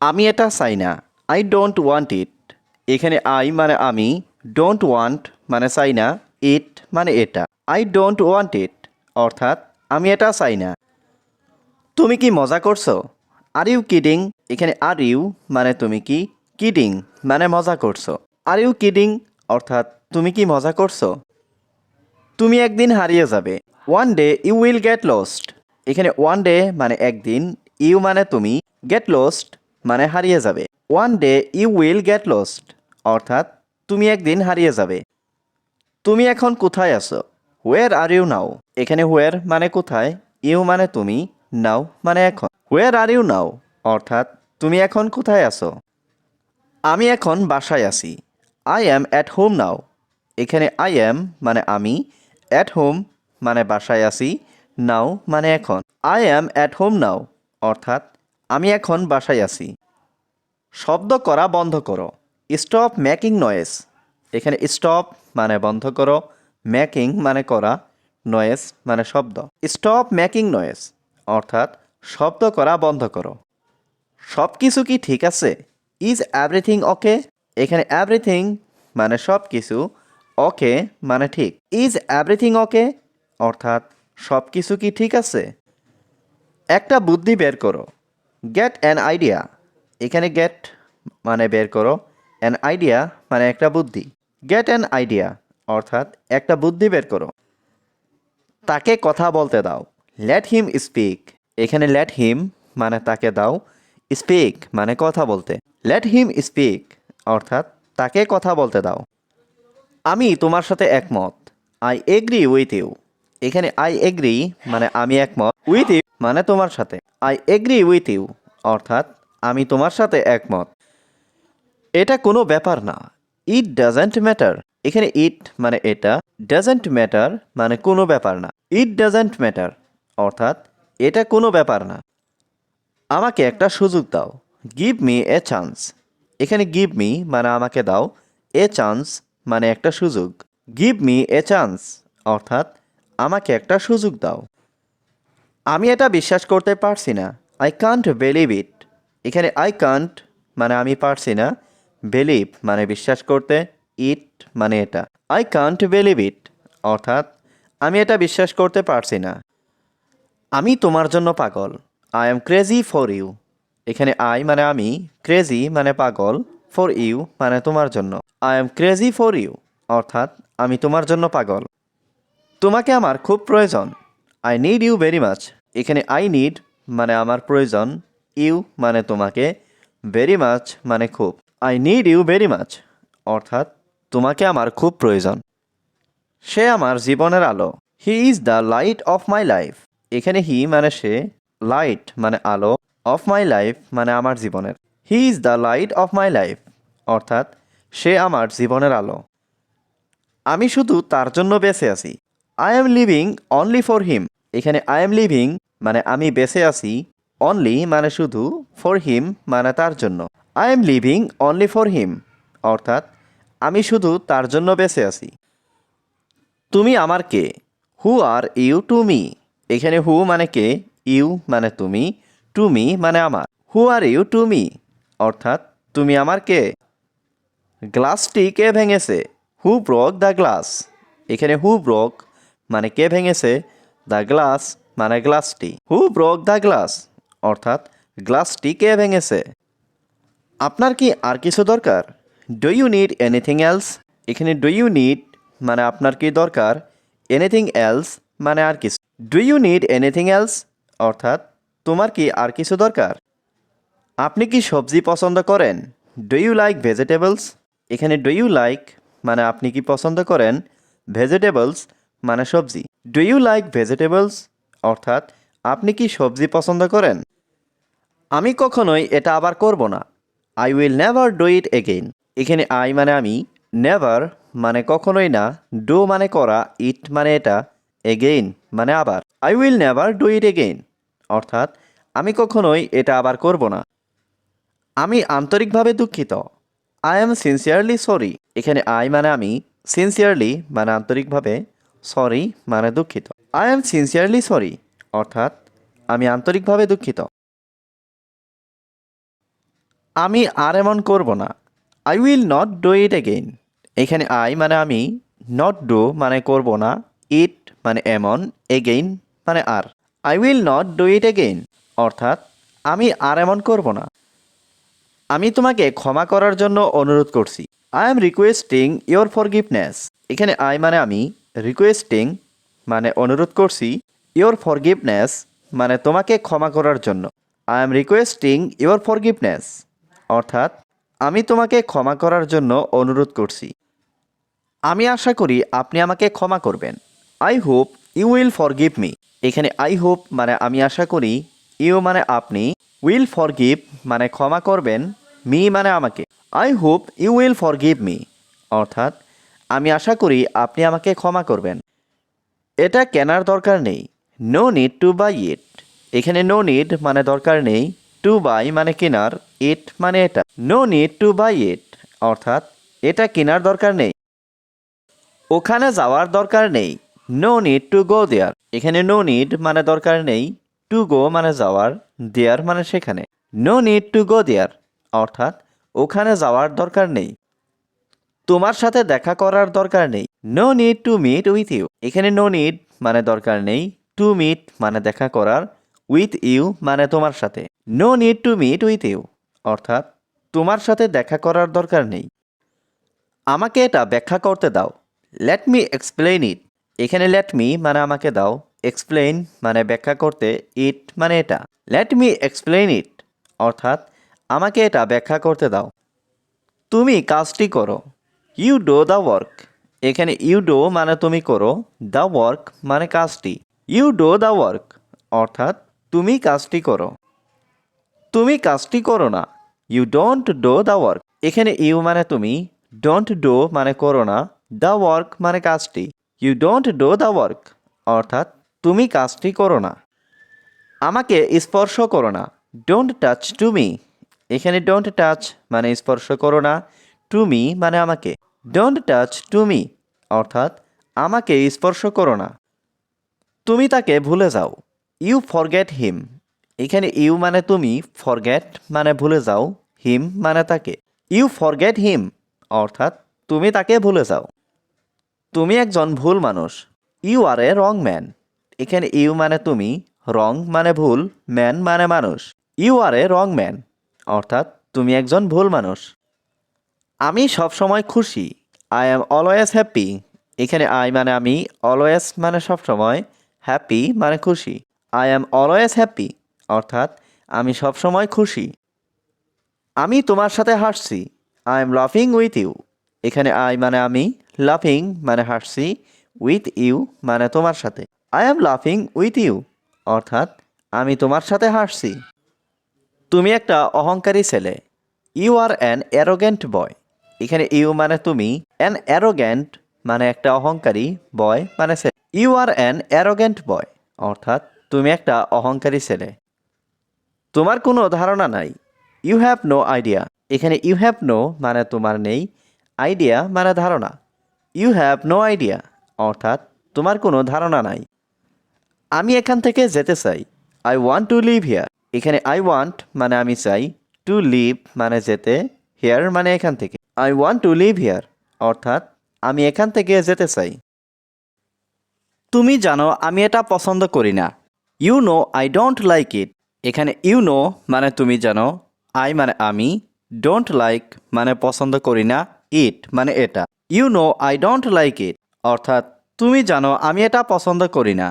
আমি এটা চাই না। আই ডোন্ট ওয়ান্ট ইট এখানে আই মানে আমি ডোন্ট ওয়ান্ট মানে চাই না ইট মানে এটা। আই ডোন্ট ওয়ান্ট ইট অর্থাৎ আমি এটা চাই না। তুমি কি মজা করছ? আর ইউ কিডিং এখানে আর ইউ মানে তুমি কি কিডিং মানে মজা করছ। আর ইউ কিডিং অর্থাৎ তুমি কি মজা করছ? তুমি একদিন হারিয়ে যাবে। One day you will get lost এখানে ওয়ান ডে মানে একদিন ইউ মানে তুমি গেট লস্ট মানে হারিয়ে যাবে। One day you will get lost অর্থাৎ, তুমি একদিন হারিয়ে যাবে। তুমি এখন কোথায় আছো? হোয়ার আর ইউ নাও এখানে হোয়ার মানে কোথায় ইউ মানে তুমি নাও মানে এখন। হোয়ার আর ইউ নাও অর্থাৎ, তুমি এখন কোথায় আছো? আমি এখন বাসায় আছি। I am at home now এখানে আই অ্যাম মানে আমি অ্যাট হোম মানে বাসায় আছি নাও মানে এখন। I am at home now অর্থাৎ আমি এখন বাসায় আছি। শব্দ করা বন্ধ করো। স্টপ মেকিং নয়েস এখানে স্টপ মানে বন্ধ করো, মেকিং মানে করা নয়েস মানে শব্দ। স্টপ মেকিং নয়েস অর্থাৎ শব্দ করা বন্ধ করো। সব কিছু কি ঠিক আছে? ইজ এভরিথিং ওকে এখানে এভরিথিং মানে সব কিছু ওকে মানে ঠিক। ইজ এভরিথিং ওকে অর্থাৎ সব কিছু কি ঠিক আছে? একটা বুদ্ধি বের করো। গেট অ্যান আইডিয়া এখানে গেট মানে বের করো অ্যান আইডিয়া মানে একটা বুদ্ধি। গেট অ্যান আইডিয়া অর্থাৎ একটা বুদ্ধি বের করো। তাকে কথা বলতে দাও। লেট হিম স্পিক এখানে লেট হিম মানে তাকে দাও। স্পিক মানে কথা বলতে। লেট হিম স্পিক অর্থাৎ তাকে কথা বলতে দাও। আমি তোমার সাথে একমত। আই এগ্রি উইথ ইউ এখানে আই এগ্রি মানে আমি একমত উইথ ইউ মানে তোমার সাথে। আই এগ্রি উইথ ইউ অর্থাৎ আমি তোমার সাথে একমত। এটা কোনো ব্যাপার না। ইট ডাজেন্ট ম্যাটার এখানে ইট মানে এটা ডাজেন্ট ম্যাটার মানে কোনো ব্যাপার না। ইট ডাজেন্ট ম্যাটার অর্থাৎ এটা কোনো ব্যাপার না। আমাকে একটা সুযোগ দাও। গিভ মি এ চান্স এখানে গিভ মি মানে আমাকে দাও। এ চান্স মানে একটা সুযোগ। গিভ মি এ চান্স অর্থাৎ আমাকে একটা সুযোগ দাও। আমি এটা বিশ্বাস করতে পারছি না। আই কান্ট বিলিভ ইট এখানে আই কান্ট মানে আমি পারছি না। বিলিভ মানে বিশ্বাস করতে ইট মানে এটা। আই কান্ট বিলিভ ইট অর্থাৎ, আমি এটা বিশ্বাস করতে পারছি না। আমি তোমার জন্য পাগল। I am crazy for you এখানে আই মানে আমি ক্রেজি মানে পাগল। ফর ইউ মানে তোমার জন্য। I am crazy for you অর্থাৎ, আমি তোমার জন্য পাগল। তোমাকে আমার খুব প্রয়োজন। I need you very much এখানে আই নিড মানে আমার প্রয়োজন। ইউ মানে তোমাকে ভেরি মাচ মানে খুব। I need you very much অর্থাৎ তোমাকে আমার খুব প্রয়োজন। সে আমার জীবনের আলো। He is the light of my life এখানে হি মানে সে লাইট মানে আলো অফ মাই লাইফ মানে আমার জীবনের। He is the light of my life অর্থাৎ সে আমার জীবনের আলো। আমি শুধু তার জন্য বেঁচে আছি। I am living only for him এখানে আই এম লিভিং মানে আমি বেঁচে আছি অনলি মানে শুধু ফর হিম মানে তার জন্য। I am living only for him অর্থাৎ আমি শুধু তার জন্য বেঁচে আছি। তুমি আমার কে? Who are you to me এখানে হু মানে কে? ইউ মানে তুমি টু মি মানে আমার। Who are you to me অর্থাৎ তুমি আমার কে? গ্লাসটি কে ভেঙেছে? হু ব্রক দ্য গ্লাস এখানে হু ব্রক মানে কে ভেঙেছে? দ্য গ্লাস মানে গ্লাসটি হু ব্রক দ্য গ্লাস অর্থাৎ গ্লাসটি কে ভেঙেছে? আপনার কি আর কিছু দরকার? Do you need anything else এখানে ডু ইউ নিড মানে আপনার কি দরকার? এনিথিং এলস মানে আর কিছু। Do you need anything else অর্থাৎ, তোমার কি আর কিছু দরকার? আপনি কি সবজি পছন্দ করেন? ডু ইউ লাইক ভেজিটেবলস এখানে ডু ইউ লাইক মানে আপনি কি পছন্দ করেন? ভেজিটেবলস মানে সবজি। ডু ইউ লাইক ভেজিটেবলস অর্থাৎ, আপনি কি সবজি পছন্দ করেন? আমি কখনোই এটা আবার করব না। I will never do it again এখানে আই মানে আমি নেভার মানে কখনোই না ডু মানে করা ইট মানে এটা এগেইন মানে আবার। I will never do it again অর্থাৎ, আমি কখনোই এটা আবার করব না। আমি আন্তরিকভাবে দুঃখিত। আই এম সিনসিয়ারলি সরি এখানে আই মানে আমি সিনসিয়ারলি মানে আন্তরিকভাবে সরি মানে দুঃখিত। আই এম সিনসিয়ারলি সরি অর্থাৎ আমি আন্তরিকভাবে দুঃখিত। আমি আর এমন করব না। I will not do it again এখানে আই মানে আমি নট ডু মানে করব না। ইট মানে এমন এগেইন মানে আর। I will not do it again অর্থাৎ আমি আর এমন করব না। আমি তোমাকে ক্ষমা করার জন্য অনুরোধ করছি। I am requesting your forgiveness এখানে আই মানে আমি রিকোয়েস্টিং মানে অনুরোধ করছি ইয়োর ফরগিভনেস মানে তোমাকে ক্ষমা করার জন্য। I am requesting your forgiveness অর্থাৎ, আমি তোমাকে ক্ষমা করার জন্য অনুরোধ করছি। আমি আশা করি আপনি আমাকে ক্ষমা করবেন। I hope you will forgive me এখানে আই হোপ মানে আমি আশা করি ইউ মানে আপনি উইল ফরগিভ মানে ক্ষমা করবেন মি মানে আমাকে। I hope you will forgive me অর্থাৎ আমি আশা করি আপনি আমাকে ক্ষমা করবেন। এটা কেনার দরকার নেই। No need to buy it এখানে নো নিড মানে দরকার নেই। টু বাই মানে কেনার ইট মানে এটা। No need to buy it অর্থাৎ, এটা কেনার দরকার নেই। ওখানে যাওয়ার দরকার নেই। No need to go there এখানে নো নিড মানে দরকার নেই। টু গো মানে যাওয়ার দেয়ার মানে সেখানে। No need to go there অর্থাৎ, ওখানে যাওয়ার দরকার নেই। তোমার সাথে দেখা করার দরকার নেই। No need to meet with you এখানে নো নিড মানে দরকার নেই। টু মিট মানে দেখা করার। উইথ ইউ মানে তোমার সাথে। No need to meet with you অর্থাৎ, তোমার সাথে দেখা করার দরকার নেই। আমাকে এটা ব্যাখ্যা করতে দাও। লেট মি এক্সপ্লেইন ইট এখানে লেট মি মানে আমাকে দাও। এক্সপ্লেইন মানে ব্যাখ্যা করতে ইট মানে এটা। লেট মি এক্সপ্লেইন ইট অর্থাৎ, আমাকে এটা ব্যাখ্যা করতে দাও। তুমি কাজটি করো। ইউ ডো দ্য ওয়ার্ক এখানে ইউ ডো মানে তুমি করো দ্য ওয়ার্ক মানে কাজটি। ইউ ডো দ্য ওয়ার্ক অর্থাৎ তুমি কাজটি করো। তুমি কাজটি করো না। You don't do the work এখানে ইউ মানে তুমি ডোন্ট ডো মানে করো না। দ্য ওয়ার্ক মানে কাজটি। You don't do the work অর্থাৎ তুমি কাজটি করো না। আমাকে স্পর্শ করো না। ডোন্ট টাচ টু মি এখানে ডোন্ট টাচ মানে স্পর্শ করো না। টু মি মানে আমাকে। ডোন্ট টাচ টু মি অর্থাৎ, আমাকে স্পর্শ করো না। তুমি তাকে ভুলে যাও। ইউ ফরগেট হিম এখানে ইউ মানে তুমি ফরগেট মানে ভুলে যাও হিম মানে তাকে। ইউ ফরগেট হিম অর্থাৎ, তুমি তাকে ভুলে যাও। তুমি একজন ভুল মানুষ। You are a wrong man এখানে ইউ মানে তুমি রং মানে ভুল ম্যান মানে মানুষ। You are a wrong man অর্থাৎ, তুমি একজন ভুল মানুষ। আমি সবসময় খুশি। আই অ্যাম অলওয়েজ হ্যাপি এখানে আই মানে আমি অলওয়েজ মানে সবসময় হ্যাপি মানে খুশি। আই অ্যাম অলওয়েজ হ্যাপি অর্থাৎ আমি সবসময় খুশি। আমি তোমার সাথে হাসছি। আই এম লাফিং উইথ ইউ এখানে আই মানে আমি লাফিং মানে হাসছি। উইথ ইউ মানে তোমার সাথে। আই এম লাফিং উইথ ইউ অর্থাৎ আমি তোমার সাথে হাসছি। তুমি একটা অহংকারী ছেলে। You are an arrogant boy এখানে ইউ মানে তুমি অ্যান অ্যারোগেন্ট মানে একটা অহংকারী বয় মানে ছেলে। You are an arrogant boy অর্থাৎ তুমি একটা অহংকারী ছেলে। তোমার কোনো ধারণা নাই। ইউ হ্যাভ নো আইডিয়া এখানে ইউ হ্যাভ নো মানে তোমার নেই আইডিয়া মানে ধারণা। ইউ হ্যাভ নো আইডিয়া অর্থাৎ তোমার কোনো ধারণা নাই। আমি এখান থেকে যেতে চাই। I want to leave here এখানে আই ওয়ান্ট মানে আমি চাই টু লিভ মানে যেতে হিয়ার মানে এখান থেকে। I want to leave here অর্থাৎ, আমি এখান থেকে যেতে চাই। তুমি জানো, আমি এটা পছন্দ করি না। You know I don't like it এখানে ইউ নো মানে তুমি জানো আই মানে আমি ডোন্ট লাইক মানে পছন্দ করি না ইট মানে এটা। You know I don't like it অর্থাৎ, তুমি জানো, আমি এটা পছন্দ করি না।